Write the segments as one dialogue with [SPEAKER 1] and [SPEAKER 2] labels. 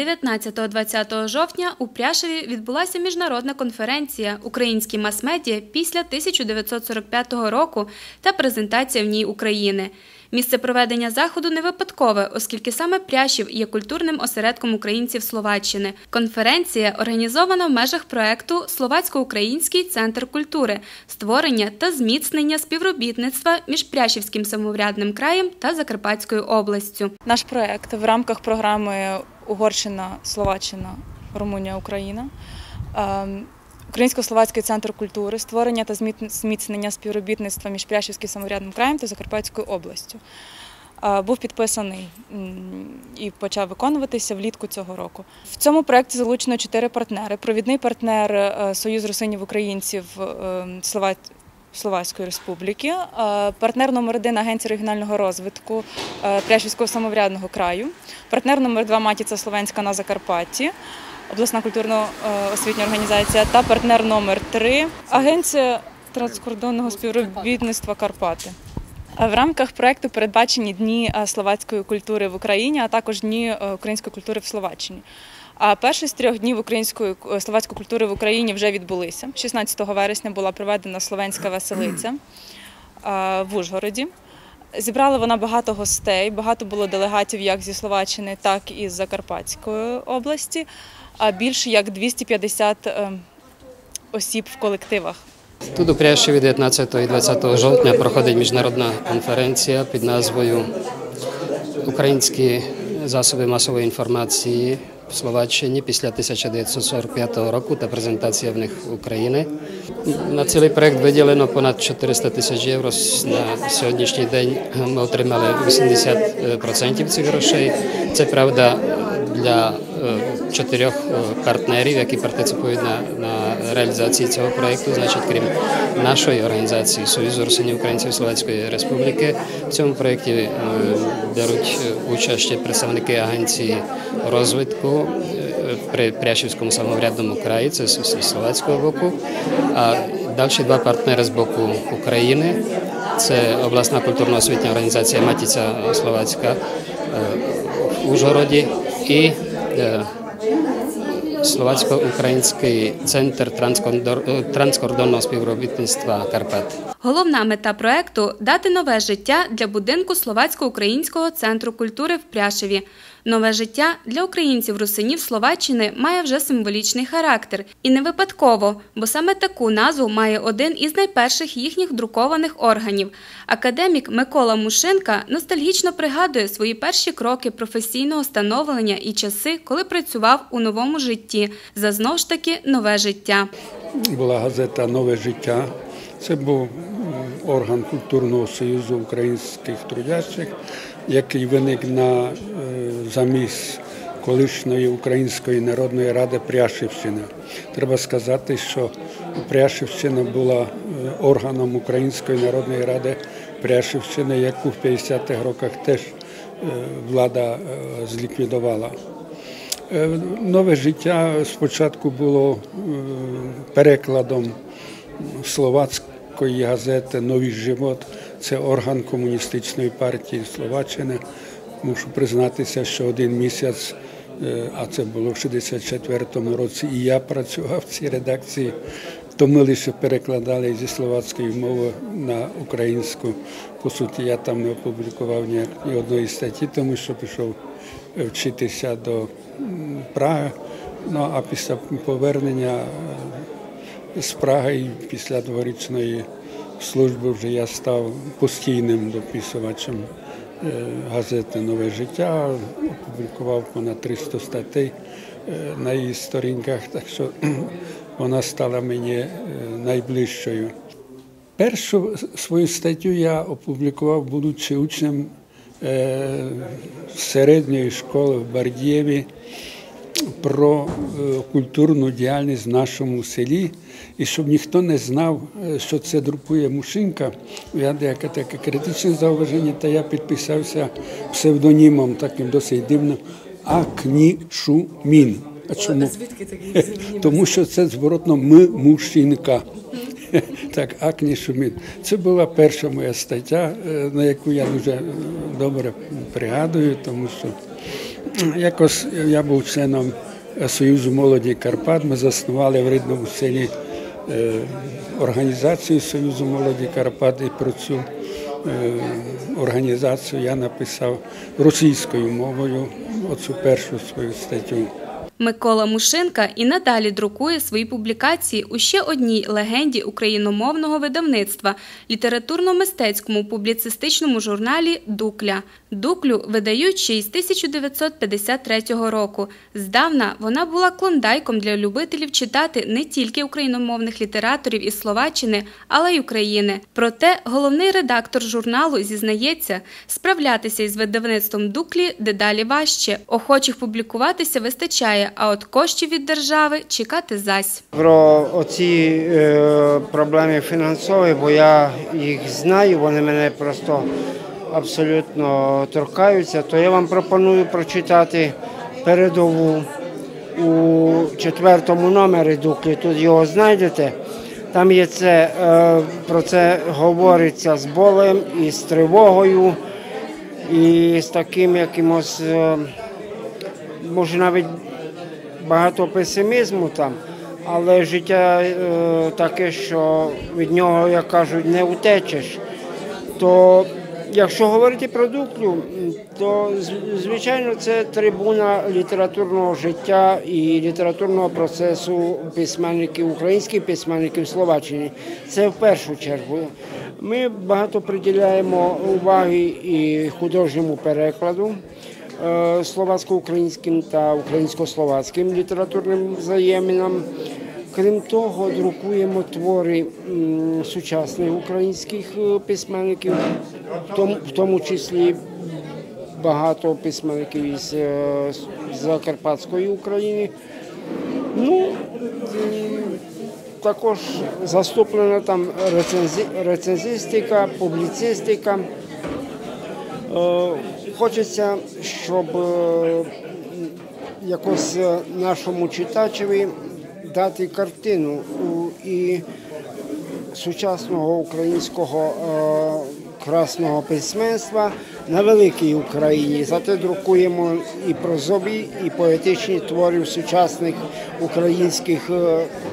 [SPEAKER 1] 19-20 жовтня у Пряшеві відбулася міжнародна конференція Українські мас-медіа після 1945 року та презентація в ній України. Місце проведення заходу не випадкове, оскільки саме Пряшів є культурним осередком українців Словаччини. Конференція організована в межах проекту Словацько-Український центр культури, створення та зміцнення співробітництва між Пряшівським самоврядним краєм та Закарпатською областю.
[SPEAKER 2] Наш проект в рамках програми Угорщина, Словаччина, Румунія, Україна. ем, Українсько-словацький центр культури, створення та зміцнення співробітництва між Пряшівським самоврядним краєм та Закарпатською областю. Е, Був підписаний і почав виконуватися влітку цього року. В цьому проєкті залучено чотири партнери. Провідний партнер е, Союз русинів українців е, Словацької Республіки, е, партнер номер один Агенція регіонального розвитку Пряшівського самоврядного краю, партнер номер два Матіця Словенська на Закарпатті, обласна культурно-освітня організація та партнер номер три Агенція транскордонного співробітництва Карпати. Е, В рамках проекту передбачені дні е, словацької культури в Україні, а також дні е, української культури в Словаччині. А перший з трьох днів української словацької культури в Україні вже відбулися. 16 вересня була проведена словенська веселиця в Ужгороді. Зібрала вона багато гостей, багато було делегатів як зі Словаччини, так і з Закарпатської області. А більше як 250 е, осіб в колективах.
[SPEAKER 3] Тут у Прящеві 19 і 20 жовтня проходить міжнародна конференція під назвою Українські засоби масової інформації Словаччині після 1945 року та презентація в них України. На цілий проект виділено понад 400 тисяч євро. На сьогоднішній день ми отримали 80% цих грошей. Це правда для е, чотирьох е, партнерів, які партиципують на, на реалізації цього проєкту. Значить, крім нашої організації Союзу Русинів Українців Словацької Республіки, в цьому проєкті е, беруть е, участь представники агенції розвитку при Пряшівському самоврядному краї, це з словацького боку. А далі два партнери з боку України. Це обласна культурно-освітня організація Матіця Словацька в Ужгороді і Словацько-Український центр е, транскордонного співробітництва Карпат.
[SPEAKER 1] Головна мета проекту дати нове життя для будинку Словацько-українського центру культури в Пряшеві. Нове життя для українців русинів Словаччини має вже символічний характер. І не випадково, бо саме таку назву має один із найперших їхніх друкованих органів. Академік Микола Мушинка ностальгічно пригадує свої перші кроки професійного становлення і часи, коли працював у новому житті за знов ж таки нове життя.
[SPEAKER 4] була газета Нове життя. Це був орган культурного союзу українських трудящих, який виник на замість колишньої Української народної ради Пряшівщина. Треба сказати, що Пряшівщина була е, органом Української народної ради Пряшівщини, яку в 50-х роках теж е, влада е, зліквідувала. Нове життя спочатку було перекладом словацької газети Новий живот. Це орган комуністичної партії Словаччини. Мушу признатися, що один місяць, е, а це було в 64-му році, і я працював в цій редакції. То ми лише перекладали зі словацької мови на українську. По суті, я там не опублікував ні, одної статті, тому що пішов вчитися до Праги. Ну а після повернення е, з Праги після дворічної служби вже я став постійним дописувачем е, газети Нове життя, опублікував понад 300 статей е, на її сторінках, так що вона стала мені е, найближчою. Першу свою статтю я опублікував, будучи учнем середньої школи в Бардієві про е, культурну діяльність в нашому селі. І щоб ніхто не знав, е, що це друкує Мушинка, я деяке таке критичне зауваження, та я підписався псевдонімом, таким досить дивним Акнішумін. А чому?
[SPEAKER 5] Звідки такий?
[SPEAKER 4] Тому що це зворотно ми мужчинка. Так, Акні Шумін. Це була перша моя стаття, е, на яку я дуже добре пригадую, тому що Якось я був членом Союзу молоді Карпат. Ми заснували в рідному селі е, організацію Союзу молоді Карпат і про цю е, організацію я написав російською мовою оцю першу свою статтю.
[SPEAKER 1] Микола Мушинка і надалі друкує свої публікації у ще одній легенді україномовного видавництва літературно-мистецькому публіцистичному журналі Дукля. Дуклю видають ще із 1953 року. Здавна вона була клондайком для любителів читати не тільки україномовних літераторів із Словаччини, але й України. Проте головний редактор журналу зізнається, справлятися із видавництвом Дуклі дедалі важче. Охочих публікуватися вистачає, а от коштів від держави чекати зась.
[SPEAKER 5] Про оці е, проблеми фінансові, бо я їх знаю, вони мене просто абсолютно торкаються, то я вам пропоную прочитати передову у четвертому номері Дуклі. Тут його знайдете. Там є це, е, про це говориться з болем і з тривогою, і з таким якимось, е, може навіть багато песимізму там, але життя е, таке, що від нього, як кажуть, не утечеш. То якщо говорити про Дуклю, то звичайно це трибуна літературного життя і літературного процесу письменників, українських письменників Словаччини. Це в першу чергу. Ми багато приділяємо уваги і художньому перекладу словацько-українським та українсько-словацьким літературним взаєминам. Крім того, друкуємо твори сучасних українських е, письменників, в тому, числі багато письменників із е, Закарпатської України. Ну, також заступлена там рецензистика, публіцистика. Хочеться, щоб е, якось е, нашому читачеві дати картину і сучасного українського е, красного письменства на великій Україні. Зате друкуємо і прозові, і поетичні твори сучасних українських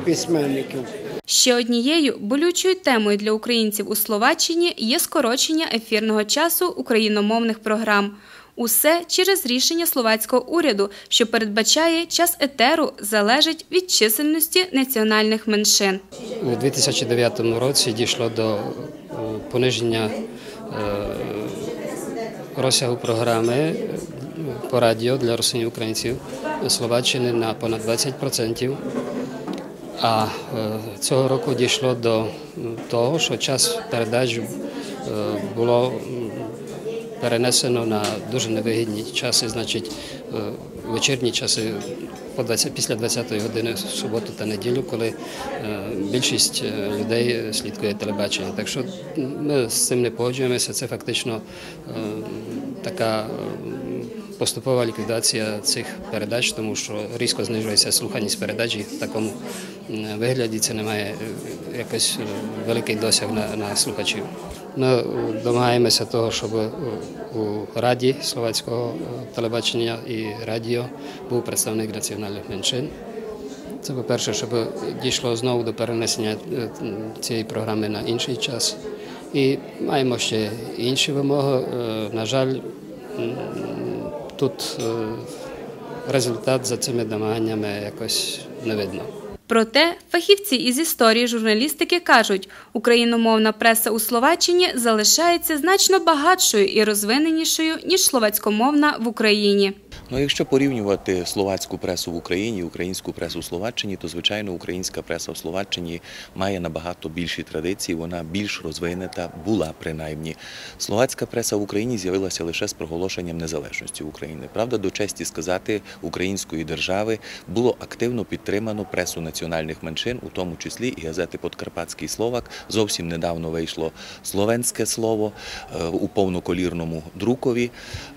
[SPEAKER 5] письменників.
[SPEAKER 1] Ще однією болючою темою для українців у Словаччині є скорочення ефірного часу україномовних програм. Усе через рішення словацького уряду, що передбачає час етеру, залежить від чисельності національних меншин.
[SPEAKER 3] У 2009 році дійшло до е, пониження е, розсягу програми е, по радіо для русинів українців Словаччини на понад 20%. А е, цього року дійшло до того, що час передач е, було перенесено на дуже невигідні часи, значить е, вечірні часи по 20, після 20-ї години в суботу та неділю, коли більшість людей слідкує телебачення. Так що ми з цим не погоджуємося. Це фактично така поступова ліквідація цих передач, тому що різко знижується слуханість передач і в такому вигляді це не має е, якось е, великий досяг на, на слухачів. Ми е, домагаємося того, щоб у Раді словацького телебачення і радіо був представник національних меншин. Це по-перше, щоб дійшло знову до перенесення цієї програми на інший час. І маємо ще інші вимоги. На жаль, тут е, результат за цими домаганнями якось не видно.
[SPEAKER 1] Проте фахівці із історії журналістики кажуть, україномовна преса у Словаччині залишається значно багатшою і розвиненішою ніж словацькомовна в Україні.
[SPEAKER 6] Ну, якщо порівнювати словацьку пресу в Україні українську пресу в Словаччині, то звичайно українська преса в Словаччині має набагато більші традиції, вона більш розвинена, була принаймні. Словацька преса в Україні з'явилася лише з проголошенням незалежності України. Правда, до честі сказати, української держави було активно підтримано пресу національних меншин, у тому числі і газети Подкарпатський Словак. Зовсім недавно вийшло словенське слово е, у повноколірному друкові.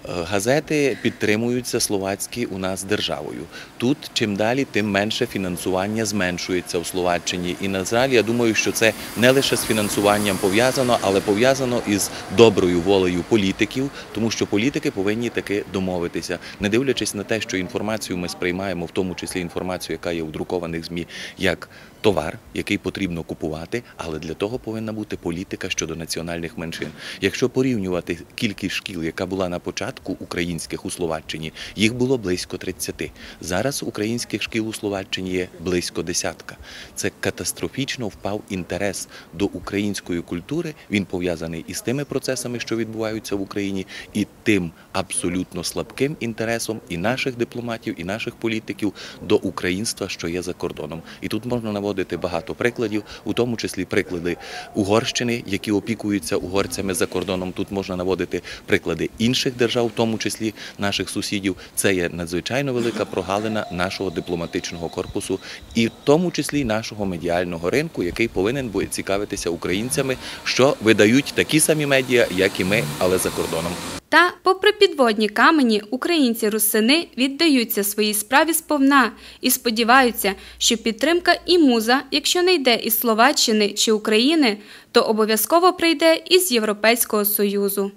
[SPEAKER 6] Е, Газети підтримуються словацькі у нас державою. Тут чим далі, тим менше фінансування зменшується у Словаччині. І на жаль, я думаю, що це не лише з фінансуванням пов'язано, але пов'язано із доброю волею політиків, тому що політики повинні таки домовитися, не дивлячись на те, що інформацію ми сприймаємо, в тому числі інформацію, яка є у друкованих змі, як товар, який потрібно купувати, але для того повинна бути політика щодо національних меншин. Якщо порівнювати кількість шкіл, яка була на початку українських у Словаччині, їх було близько 30. Зараз українських шкіл у Словаччині є близько десятка. Це катастрофічно впав інтерес до української культури. Він пов'язаний із тими процесами, що відбуваються в Україні, і тим абсолютно слабким інтересом і наших дипломатів, і наших політиків до українства, що є за кордоном. І тут можна наводити багато прикладів, у тому числі приклади Угорщини, які опікуються угорцями за кордоном. Тут можна наводити приклади інших держав, в тому числі наших сусідів. Це є надзвичайно велика прогалина нашого дипломатичного корпусу, і в тому числі нашого медіального ринку, який повинен буде цікавитися українцями, що видають такі самі медіа, як і ми, але за кордоном.
[SPEAKER 1] Та, попри підводні камені, українці-русини віддаються своїй справі сповна і сподіваються, що підтримка і муза, якщо не йде із Словаччини чи України, то обов'язково прийде із Європейського Союзу.